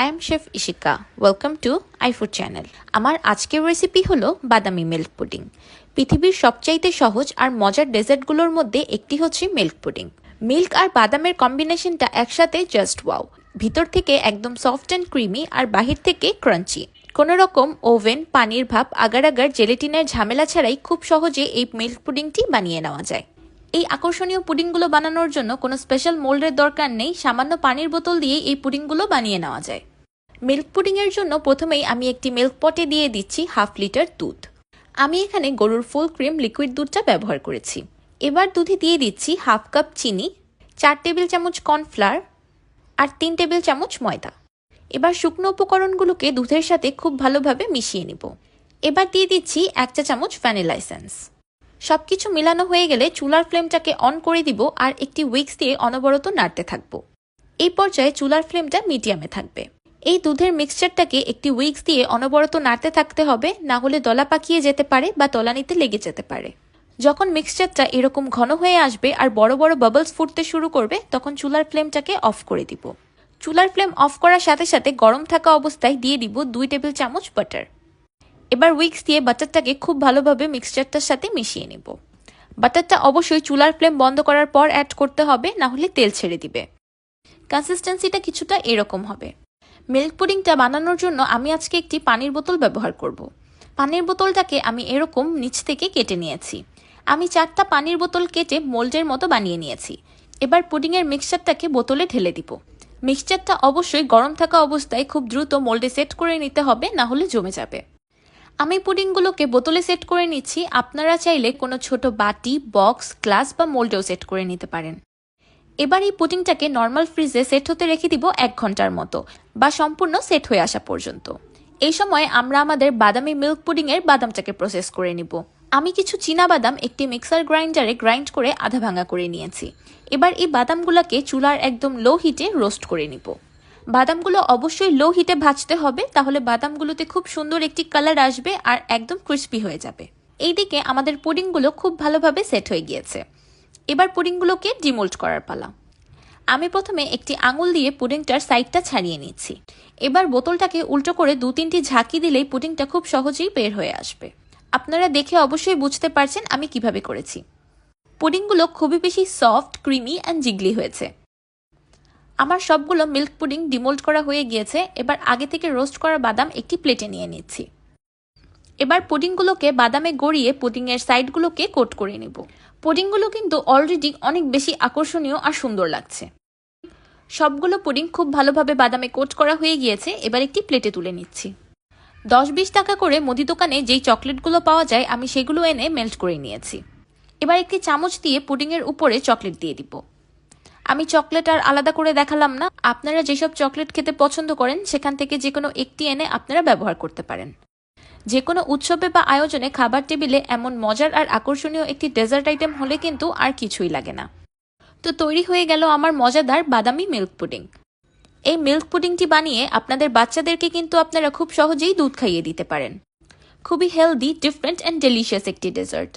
I am chef Ishika welcome to iFood channel আমার আজকের recipe হলো বাদামি মিল্ক পুডিং পৃথিবীর সবচাইতে সহজ আর মজার ডেজার্টগুলোর মধ্যে একটি হচ্ছে মিল্ক পুডিং মিল্ক আর বাদামের কম্বিনেশনটা একসাথে জাস্ট ওয়াও ভিতর থেকে একদম সফট অ্যান্ড ক্রিমি আর বাহির থেকে ক্রাঞ্চি কোনো রকম ওভেন পানির ভাপ, আগার আগার জেলেটিনের ঝামেলা ছাড়াই খুব সহজে এই মিল্ক পুডিংটি বানিয়ে নেওয়া যায়। এই আকর্ষণীয় পুডিংগুলো বানানোর জন্য কোনো স্পেশাল মোল্ডের দরকার নেই, সামান্য পানির বোতল দিয়ে এই পুডিংগুলো বানিয়ে নেওয়া যায়। মিল্ক পুডিংয়ের জন্য প্রথমেই আমি একটি মিল্ক পটে দিয়ে দিচ্ছি হাফ লিটার দুধ। আমি এখানে গরুর ফুল ক্রিম লিকুইড দুধটা ব্যবহার করেছি। এবার দুধে দিয়ে দিচ্ছি হাফ কাপ চিনি, চার টেবিল চামচ কর্নফ্লাওয়ার আর তিন টেবিল চামচ ময়দা। এবার শুকনো উপকরণগুলোকে দুধের সাথে খুব ভালোভাবে মিশিয়ে নিব। এবার দিয়ে দিচ্ছি এক চা চামচ ভ্যানিলা এসেন্স। সব কিছু মিলানো হয়ে গেলে চুলার ফ্লেমটাকে অন করে দিব আর একটি উইক্স দিয়ে অনবরত নাড়তে থাকব। এই পর্যায়ে চুলার ফ্লেমটা মিডিয়ামে থাকবে। এই দুধের মিক্সচারটাকে একটি উইক্স দিয়ে অনবরত নাড়তে থাকতে হবে, না হলে দলা পাকিয়ে যেতে পারে বা তলানিতে লেগে যেতে পারে। যখন মিক্সচারটা এরকম ঘন হয়ে আসবে আর বড় বড় বাবলস ফুটতে শুরু করবে, তখন চুলার ফ্লেমটাকে অফ করে দিব। চুলার ফ্লেম অফ করার সাথে সাথে গরম থাকা অবস্থায় দিয়ে দিব দুই টেবিল চামচ বাটার এবার উইক্স দিয়ে বাটারটাকে খুব ভালোভাবে মিক্সচারটার সাথে মিশিয়ে নেব। বাটারটা অবশ্যই চুলার ফ্লেম বন্ধ করার পর অ্যাড করতে হবে, না হলে তেল ছেড়ে দিবে। কনসিস্টেন্সিটা কিছুটা এরকম হবে। মিল্ক পুডিংটা বানানোর জন্য আমি আজকে একটি পানির বোতল ব্যবহার করব। পানির বোতলটাকে আমি এরকম নিচ থেকে কেটে নিয়েছি। আমি চারটা পানির বোতল কেটে মোল্ডের মতো বানিয়ে নিয়েছি। এবার পুডিংয়ের মিক্সচারটাকে বোতলে ঢেলে দিব। মিক্সচারটা অবশ্যই গরম থাকা অবস্থায় খুব দ্রুত মোল্ডে সেট করে নিতে হবে, না হলে জমে যাবে। আমি পুডিংগুলোকে বোতলে সেট করে নিচ্ছি। আপনারা চাইলে কোনো ছোট বাটি, বক্স, গ্লাস বা মোল্ডেও সেট করে নিতে পারেন। এবার এই পুডিংটাকে নর্মাল ফ্রিজে সেট হতে রেখে দিব এক ঘণ্টার মতো বা সম্পূর্ণ সেট হয়ে আসা পর্যন্ত। এই সময় আমরা আমাদের বাদামি মিল্ক পুডিংয়ের বাদামটাকে প্রসেস করে নিব। আমি কিছু চীনা বাদাম একটি মিক্সার গ্রাইন্ডারে গ্রাইন্ড করে আধা ভাঙা করে নিয়েছি। এবার এই বাদামগুলোকে চুলার একদম লো হিটে রোস্ট করে নিব। বাদামগুলো অবশ্যই লো হিটে ভাজতে হবে, তাহলে বাদামগুলোতে খুব সুন্দর একটি কালার আসবে আর একদম ক্রিস্পি হয়ে যাবে। এইদিকে আমাদের পুডিংগুলো খুব ভালোভাবে সেট হয়ে গিয়েছে। এবার পুডিংগুলোকে ডিমোল্ড করার পালা। আমি প্রথমে একটি আঙুল দিয়ে পুডিংটার সাইডটা ছাড়িয়ে নিচ্ছি। এবার বোতলটাকে উল্টো করে দু তিনটি ঝাঁকি দিলেই পুডিংটা খুব সহজেই বের হয়ে আসবে। আপনারা দেখে অবশ্যই বুঝতে পারছেন আমি কীভাবে করেছি। পুডিংগুলো খুবই বেশি সফট, ক্রিমি অ্যান্ড জিগলি হয়েছে। আমার সবগুলো মিল্ক পুডিং ডিমোল্ড করা হয়ে গিয়েছে। এবার আগে থেকে রোস্ট করা বাদাম একটি প্লেটে নিয়ে নিচ্ছি। এবার পুডিংগুলোকে বাদামে গড়িয়ে পুডিংয়ের সাইডগুলোকে কোট করে নেব। পুডিংগুলো কিন্তু অলরেডি অনেক বেশি আকর্ষণীয় আর সুন্দর লাগছে। সবগুলো পুডিং খুব ভালোভাবে বাদামে কোট করা হয়ে গিয়েছে, এবার একটি প্লেটে তুলে নিচ্ছি। দশ বিশ টাকা করে মুদি দোকানে যেই চকলেটগুলো পাওয়া যায়, আমি সেগুলো এনে মেল্ট করে নিয়েছি। এবার একটি চামচ দিয়ে পুডিংয়ের উপরে চকলেট দিয়ে দিব। আমি চকলেট আর আলাদা করে দেখালাম না, আপনারা যেসব চকলেট খেতে পছন্দ করেন, সেখান থেকে যে কোনো একটি এনে আপনারা ব্যবহার করতে পারেন। যে কোনো উৎসবে বা আয়োজনে খাবার টেবিলে এমন মজার আর আকর্ষণীয় একটি ডেজার্ট আইটেম হলে কিন্তু আর কিছুই লাগে না। তো তৈরি হয়ে গেল আমার মজাদার বাদামি মিল্ক পুডিং। এই মিল্ক পুডিংটি বানিয়ে আপনাদের বাচ্চাদেরকে কিন্তু আপনারা খুব সহজেই দুধ খাইয়ে দিতে পারেন। খুবই হেলদি, ডিফারেন্ট অ্যান্ড ডেলিশিয়াস একটি ডেজার্ট।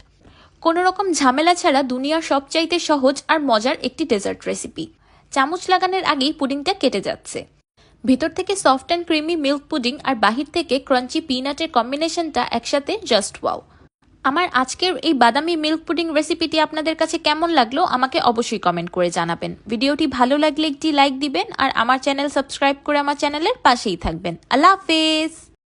কোনো রকম ঝামেলা ছাড়া দুনিয়ার সবচাইতে সহজ আর মজার একটি ডেজার্ট রেসিপি। চামচ লাগানোর আগেই পুডিংটা কেটে যাচ্ছে। ভিতর থেকে soft and creamy milk pudding আর বাহির থেকে ক্রাঞ্চি পিনাটের কম্বিনেশনটা একসাথে জাস্ট ওয়াও। আমার আজকের এই বাদামি মিল্ক পুডিং রেসিপিটি আপনাদের কাছে কেমন লাগল আমাকে অবশ্যই কমেন্ট করে জানাবেন। ভিডিওটি ভালো লাগলে একটি লাইক দিবেন আর আমার চ্যানেল সাবস্ক্রাইব করে আমার চ্যানেলের পাশেই থাকবেন। আল্লাহ হাফেজ!